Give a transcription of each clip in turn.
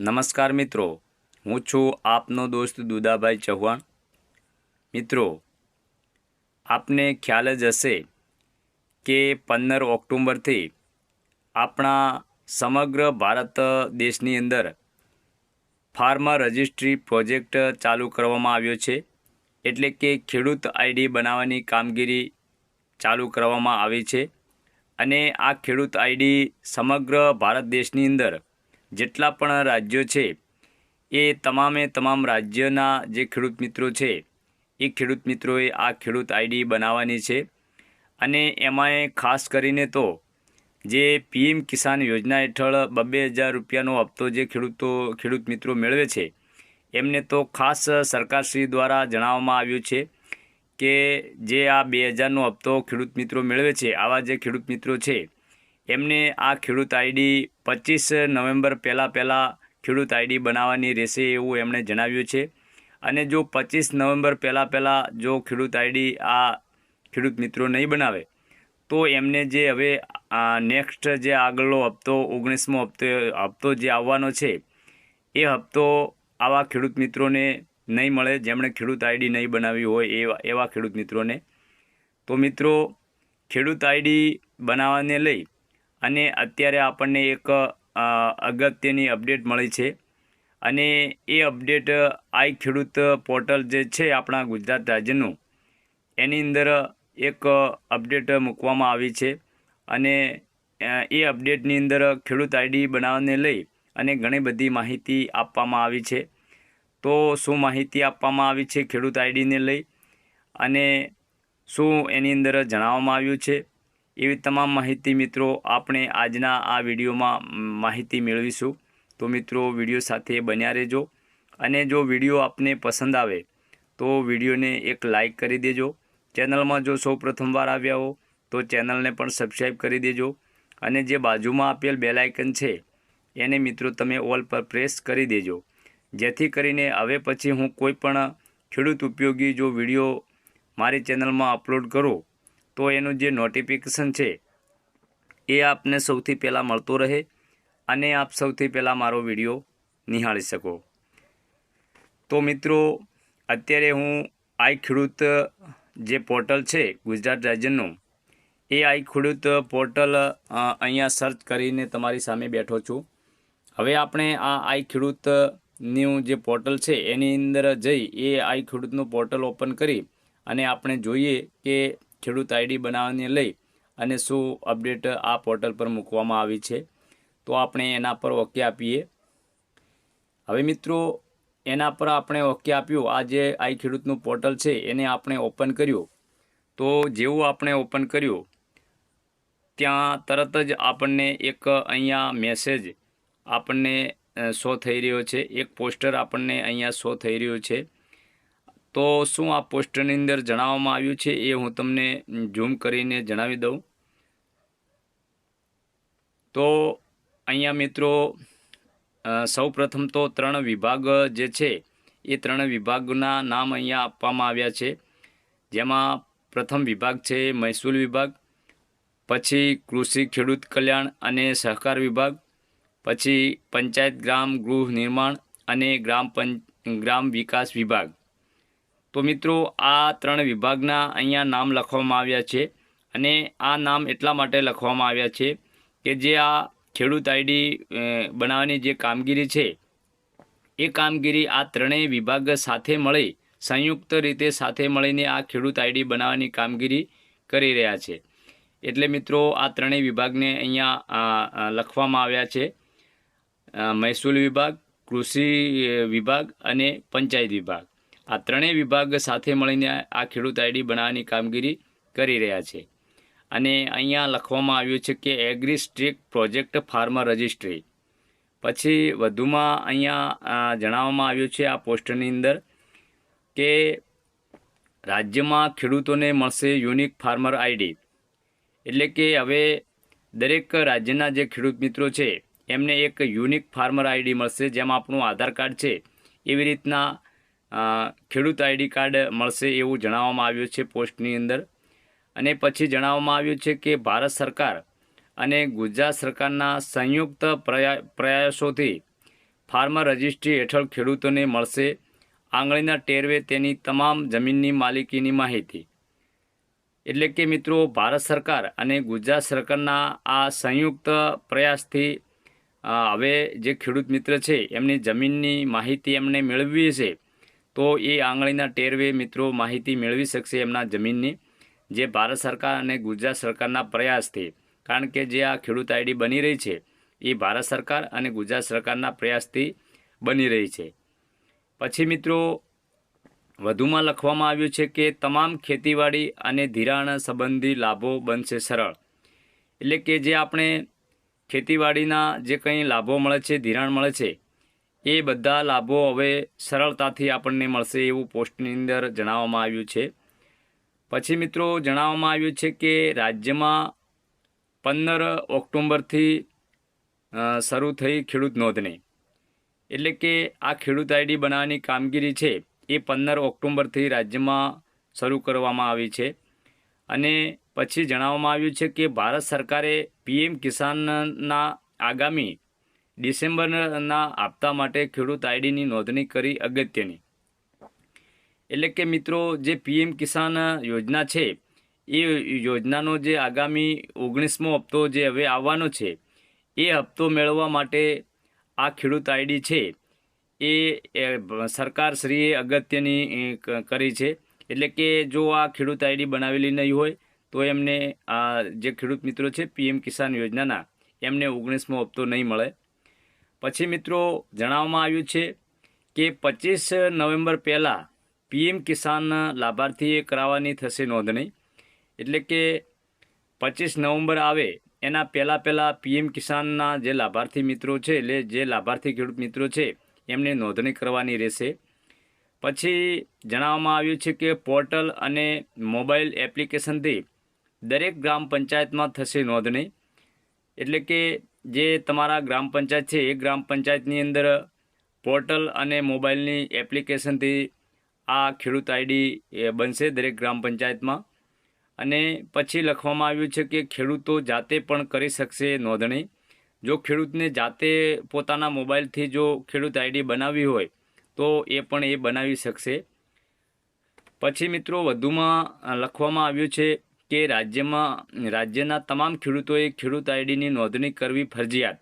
નમસ્કાર મિત્રો, હું છું આપનો દોસ્ત દુદાભાઈ ચૌહાણ. મિત્રો, આપને ખ્યાલ જ હશે કે પંદર ઓક્ટોબરથી આપણા સમગ્ર ભારત દેશની અંદર ફાર્મર રજિસ્ટ્રી પ્રોજેક્ટ ચાલુ કરવામાં આવ્યો છે. એટલે કે ખેડૂત આઈડી બનાવવાની કામગીરી ચાલુ કરવામાં આવી છે. અને આ ખેડૂત આઈડી સમગ્ર ભારત દેશની અંદર જેટલા પણ રાજ્યો છે, એ તમામે તમામ રાજ્યના જે ખેડૂત મિત્રો છે, એ ખેડૂત મિત્રોએ આ ખેડૂત આઈડી બનાવવાની છે. અને એમાંય ખાસ કરીને તો જે પીએમ કિસાન યોજના હેઠળ બબ્બે હજાર રૂપિયાનો હપ્તો જે ખેડૂતો, ખેડૂત મિત્રો મેળવે છે, એમને તો ખાસ સરકારશ્રી દ્વારા જણાવવામાં આવ્યું છે કે જે આ બે હજારનો હપ્તો ખેડૂત મિત્રો મેળવે છે, આવા જે ખેડૂત મિત્રો છે એમને આ ખેડૂત આઈડી પચીસ નવેમ્બર પહેલાં પહેલાં ખેડૂત આઈડી બનાવવાની રહેશે એવું એમણે જણાવ્યું છે. અને જો પચીસ નવેમ્બર પહેલાં પહેલાં જો ખેડૂત આઈડી આ ખેડૂત મિત્રો નહીં બનાવે, તો એમને જે હવે નેક્સ્ટ જે આગળનો હપ્તો, ઓગણીસમો હપ્તો હપ્તો જે આવવાનો છે, એ હપ્તો આવા ખેડૂત મિત્રોને નહીં મળે જેમણે ખેડૂત આઈડી નહીં બનાવી હોય એવા એવા ખેડૂત મિત્રોને. તો મિત્રો, ખેડૂત આઈડી બનાવવાને લઈ અને અત્યારે આપણને એક અગત્યની અપડેટ મળી છે. અને એ અપડેટ આઈ ખેડૂત પોર્ટલ જે છે આપણા ગુજરાત રાજ્યનું, એની અંદર એક અપડેટ મૂકવામાં આવી છે. અને એ અપડેટની અંદર ખેડૂત આઈડી બનાવવાને લઈ અને ઘણી બધી માહિતી આપવામાં આવી છે. તો શું માહિતી આપવામાં આવી છે ખેડૂત આઈડીને લઈ? અને શું એની અંદર જણાવવામાં આવ્યું છે? એવી તમામ માહિતી મિત્રો આપણે આજના આ વિડીયોમાં માહિતી મેળવીશું. તો મિત્રો વીડિયો સાથે બન્યા રહેજો. અને જો વીડિયો આપને પસંદ આવે, તો વિડીયોને એક લાઈક કરી દેજો. ચેનલમાં જો સૌ પ્રથમવાર આવ્યા હો, તો ચેનલને પણ સબસ્ક્રાઈબ કરી દેજો. અને જે બાજુમાં આપેલ બેલાઇકન છે, એને મિત્રો તમે ઓલ પર પ્રેસ કરી દેજો. જેથી કરીને હવે પછી હું કોઈ પણ ખેડૂત ઉપયોગી જો વીડિયો મારી ચેનલમાં અપલોડ કરું તો એનું જે નોટિફિકેશન છે, એ આપને સૌથી પહેલાં મળતો રહે અને આપ સૌથી પહેલાં મારો વીડિયો નિહાળી શકો. તો મિત્રો, અત્યારે હું આઈ ખેડૂત જે પોર્ટલ છે, ગુજરાત રાજ્યનું, એ આઈ ખેડૂત પોર્ટલ અહીંયા સર્ચ કરીને તમારી સામે બેઠો છું. હવે આપણે આ આઈ ખેડૂતનું જે પોર્ટલ છે, એની અંદર જઈ એ આઈ ખેડૂતનું પોર્ટલ ઓપન કરી અને આપણે જોઈએ કે ખેડૂત આઈડી બનાવવાને લઈ અને શું અપડેટ આ પોર્ટલ પર મૂકવામાં આવી છે, તો આપણે એના પર ઓકે આપીએ. હવે મિત્રો, એના પર આપણે ઓકે આપ્યું. આ જે આઈ ખેડૂતનું પોર્ટલ છે, એને આપણે ઓપન કર્યું. તો જેવું આપણે ઓપન કર્યું, ત્યાં તરત જ આપણને એક અહીંયા મેસેજ આપણને શો થઈ રહ્યો છે. એક પોસ્ટર આપણને અહીંયા શો થઈ રહ્યું છે. તો શું આ પોસ્ટરની અંદર જણાવવામાં આવ્યું છે એ હું તમને ઝૂમ કરીને જણાવી દઉં. તો અહીંયા મિત્રો સૌ પ્રથમ તો ત્રણ વિભાગ જે છે, એ ત્રણ વિભાગના નામ અહીંયા આપવામાં આવ્યા છે. જેમાં પ્રથમ વિભાગ છે મહેસૂલ વિભાગ, પછી કૃષિ ખેડૂત કલ્યાણ અને સહકાર વિભાગ, પછી પંચાયત ગ્રામ ગૃહ નિર્માણ અને ગ્રામ પંચ, ગ્રામ વિકાસ વિભાગ. તો મિત્રો, આ ત્રણ વિભાગના અહીંયા નામ લખવામાં આવ્યા છે અને આ નામ એટલા માટે લખવામાં આવ્યા છે કે જે આ ખેડૂત આઈડી બનાવવાની જે કામગીરી છે, એ કામગીરી આ ત્રણેય વિભાગ સાથે મળી, સંયુક્ત રીતે સાથે મળીને આ ખેડૂત આઈડી બનાવવાની કામગીરી કરી રહ્યા છે. એટલે મિત્રો, આ ત્રણેય વિભાગને અહીંયા લખવામાં આવ્યા છે. મહેસૂલ વિભાગ, કૃષિ વિભાગ અને પંચાયત વિભાગ. આ ત્રણેય વિભાગ સાથે મળીને આ ખેડૂત આઈડી બનાવવાની કામગીરી કરી રહ્યા છે. અને અહીંયા લખવામાં આવ્યું છે કે agri stack project farmer registry પછી વધુમાં અહીંયા જણાવવામાં આવ્યું છે આ પોસ્ટરની અંદર કે રાજ્યમાં ખેડૂતોને મળશે યુનિક ફાર્મર આઈડી. એટલે કે હવે દરેક રાજ્યના જે ખેડૂત મિત્રો છે, એમને એક યુનિક ફાર્મર આઈડી મળશે, જેમાં આપણું આધાર કાર્ડ છે. એવી રીતના ખેડૂત આઈડી કાર્ડ મળશે એવું જણાવવામાં આવ્યું છે પોસ્ટની અંદર. અને પછી જણાવવામાં આવ્યું છે કે ભારત સરકાર અને ગુજરાત સરકારના સંયુક્ત પ્રયા, પ્રયાસોથી ફાર્મર રજિસ્ટ્રી હેઠળ ખેડૂતોને મળશે આંગળીના ટેરવે તેની તમામ જમીનની માલિકીની માહિતી. એટલે કે મિત્રો, ભારત સરકાર અને ગુજરાત સરકારના આ સંયુક્ત પ્રયાસથી હવે જે ખેડૂત મિત્ર છે એમની જમીનની માહિતી એમને મેળવવી છે. તો એ આંગળીના ટેરવે મિત્રો માહિતી મેળવી શકશે એમના જમીનની, જે ભારત સરકાર અને ગુજરાત સરકારના પ્રયાસથી કારણ કે જે આ ખેડૂત આઈડી બની રહી છે, એ ભારત સરકાર અને ગુજરાત સરકારના પ્રયાસથી બની રહી છે. પછી મિત્રો, વધુમાં લખવામાં આવ્યું છે કે તમામ ખેતીવાડી અને ધિરાણ સંબંધી લાભો બનશે સરળ. એટલે કે જે આપણે ખેતીવાડીના જે કંઈ લાભો મળે છે, ધિરાણ મળે છે એ બધા લાભો હવે સરળતાથી આપણને મળશે એવું પોસ્ટની અંદર જણાવવામાં આવ્યું છે. પછી મિત્રો જણાવવામાં આવ્યું છે કે રાજ્યમાં પંદર ઓક્ટોબરથી શરૂ થઈ ખેડૂત નોંધણી. એટલે કે આ ખેડૂત આઈડી બનાવવાની કામગીરી છે એ પંદર ઓક્ટોબરથી રાજ્યમાં શરૂ કરવામાં આવી છે. અને પછી જણાવવામાં આવ્યું છે કે ભારત સરકારે પીએમ કિસાનના આગામી ડિસેમ્બરના હપ્તા માટે ખેડૂત આઈડીની નોંધણી કરી અગત્યની. એટલે કે મિત્રો, જે પીએમ કિસાન યોજના છે, એ યોજનાનો જે આગામી ઓગણીસમો હપ્તો જે હવે આવવાનો છે, એ હપ્તો મેળવવા માટે આ ખેડૂત આઈડી છે, એ સરકારશ્રીએ અગત્યની કરી છે. એટલે કે જો આ ખેડૂત આઈડી બનાવેલી નહીં હોય, તો એમને આ જે ખેડૂત મિત્રો છે, પીએમ કિસાન યોજનાના, એમને ઓગણીસમો હપ્તો નહીં મળે. પછી મિત્રો જણાવવામાં આવ્યું છે કે પચીસ નવેમ્બર પહેલાં પીએમ કિસાન લાભાર્થીએ કરાવવાની થશે નોંધણી. એટલે કે પચીસ નવેમ્બર આવે, એના પહેલાં પહેલાં પીએમ કિસાનના જે લાભાર્થી મિત્રો છે, એટલે જે લાભાર્થી ખેડૂત મિત્રો છે, એમને નોંધણી કરવાની રહેશે. પછી જણાવવામાં આવ્યું છે કે પોર્ટલ અને મોબાઈલ એપ્લિકેશનથી દરેક ગ્રામ પંચાયતમાં થશે નોંધણી. એટલે કે જે તમારા ગ્રામ પંચાયત છે, એ ગ્રામ પંચાયતની અંદર પોર્ટલ અને મોબાઈલની એપ્લિકેશનથી આ ખેડૂત આઈડી બનશે દરેક ગ્રામ પંચાયતમાં. અને પછી લખવામાં આવ્યું છે કે ખેડૂતો જાતે પણ કરી શકશે નોંધણી. જો ખેડૂતને જાતે પોતાના મોબાઈલથી જો ખેડૂત આઈડી બનાવવી હોય, તો એ પણ એ બનાવી શકશે. પછી મિત્રો વધુમાં લખવામાં આવ્યું છે કે રાજ્યમાં, રાજ્યના તમામ ખેડૂતોએ ખેડૂત આઈડીની નોંધણી કરવી ફરજિયાત.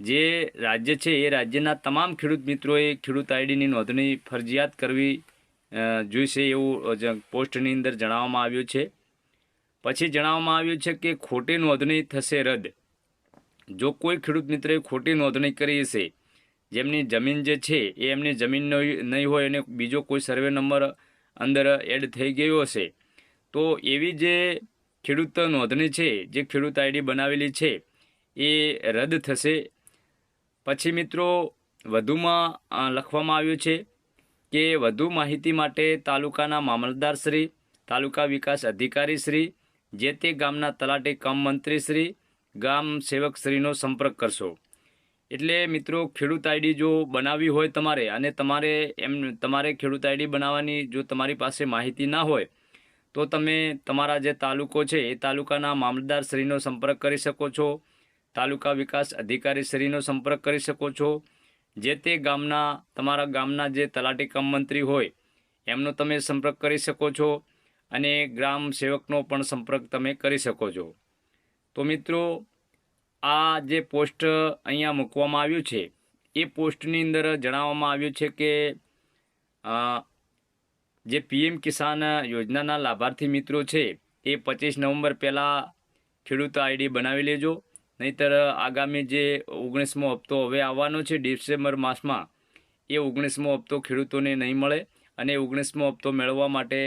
જે રાજ્ય છે એ રાજ્યના તમામ ખેડૂત મિત્રોએ ખેડૂત આઈડીની નોંધણી ફરજિયાત કરવી જોઈશે એવું પોસ્ટની અંદર જણાવવામાં આવ્યું છે. પછી જણાવવામાં આવ્યું છે કે ખોટી નોંધણી થશે રદ. જો કોઈ ખેડૂત મિત્રે ખોટી નોંધણી કરી હશે, જેમની જમીન જે છે એ એમની જમીન નહીં હોય અને બીજો કોઈ સર્વે નંબર અંદર એડ થઈ ગયો હશે તો એવી જે ખેડૂત નોંધણી છે, જે ખેડૂત આઈડી બનાવેલી છે, એ રદ થશે. પછી મિત્રો, વધુમાં લખવામાં આવ્યું છે કે વધુ માહિતી માટે તાલુકાના મામલતદાર શ્રી, તાલુકા વિકાસ અધિકારી શ્રી, જે તે ગામના તલાટી કમ મંત્રી શ્રી, ગામ સેવક શ્રીનો સંપર્ક કરશો. એટલે મિત્રો, ખેડૂત આઈડી જો બનાવવી હોય તમારે અને તમારે એમ, તમારે ખેડૂત આઈડી બનાવવાની જો તમારી પાસે માહિતી ના હોય તો તમે તમારા જે તાલુકો છે, એ તાલુકાના મામલતદારશ્રીનો સંપર્ક કરી શકો છો. તાલુકા વિકાસ અધિકારી શ્રીનો સંપર્ક કરી શકો છો. જે તે ગામના, તમારા ગામના જે તલાટી કમ મંત્રી હોય, એમનો તમે સંપર્ક કરી શકો છો અને ગ્રામ સેવકનો પણ સંપર્ક તમે કરી શકો છો. તો મિત્રો, આ જે પોસ્ટ અહીંયા મૂકવામાં આવ્યું છે, એ પોસ્ટની અંદર જણાવવામાં આવ્યું છે કે જે પીએમ કિસાન યોજનાના લાભાર્થી મિત્રો છે, એ પચીસ નવેમ્બર પહેલાં ખેડૂત આઈડી બનાવી લેજો. નહીંતર આગામી જે ઓગણીસમો હપ્તો હવે આવવાનો છે, ડિસેમ્બર માસમાં, એ ઓગણીસમો હપ્તો ખેડૂતોને નહીં મળે અને ઓગણીસમો હપ્તો મેળવવા માટે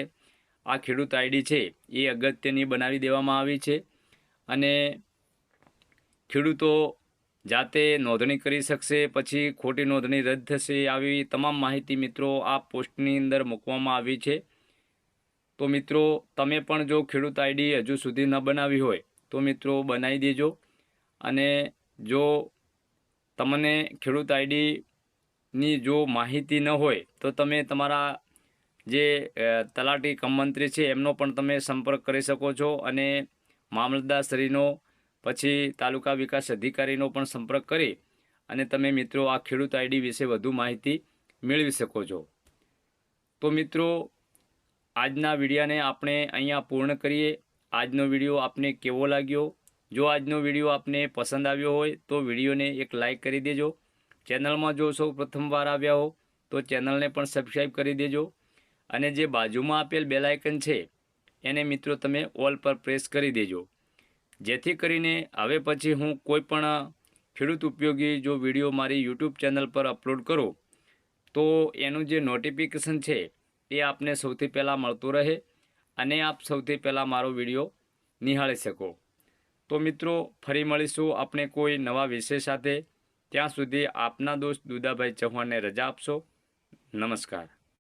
આ ખેડૂત આઈડી છે, એ અગત્યની બનાવી દેવામાં આવી છે. અને ખેડૂતો જાતે નોંધણી કરી શકશે, પછી ખોટી નોંધણી રદ થશે આવી તમામ માહિતી મિત્રો આ પોસ્ટની અંદર મૂકવામાં આવી છે. તો મિત્રો, તમે પણ જો ખેડૂત આઈડી હજુ સુધી ન બનાવી હોય, તો મિત્રો બનાવી દેજો. અને જો તમને ખેડૂત આઈડીની જો માહિતી ન હોય, તો તમે તમારા જે તલાટી કમ છે, એમનો પણ તમે સંપર્ક કરી શકો છો. અને મામલતદાર શ્રીનો પછી તાલુકા વિકાસ અધિકારીનો પણ સંપર્ક કરી અને તમે મિત્રો આ ખેડૂત આઈડી વિશે વધુ માહિતી મેળવી શકો છો. તો મિત્રો, આજના વિડીયાને આપણે અહીંયા પૂર્ણ કરીએ. આજનો વીડિયો આપને કેવો લાગ્યો? જો આજનો વીડિયો આપને પસંદ આવ્યો હોય તો વિડીયોને એક લાઇક કરી દેજો. ચેનલમાં જો સૌ પ્રથમવાર આવ્યા હો તો ચેનલને પણ સબસ્ક્રાઈબ કરી દેજો. અને જે બાજુમાં આપેલ બેલાયકન છે, એને મિત્રો તમે ઓલ પર પ્રેસ કરી દેજો. જેથી કરીને હવે પછી હું કોઈ પણ ખેડૂત ઉપયોગી જો વીડિયો મારી યુટ્યુબ ચેનલ પર અપલોડ કરું, તો એનું જે નોટિફિકેશન છે એ આપને સૌથી પહેલાં મળતું રહે અને આપ સૌથી પહેલાં મારો વીડિયો નિહાળી શકો. તો મિત્રો, ફરી મળીશું આપણે કોઈ નવા વિષય સાથે. ત્યાં સુધી આપના દોસ્ત દુદાભાઈ ચૌહાણને રજા આપશો. નમસ્કાર.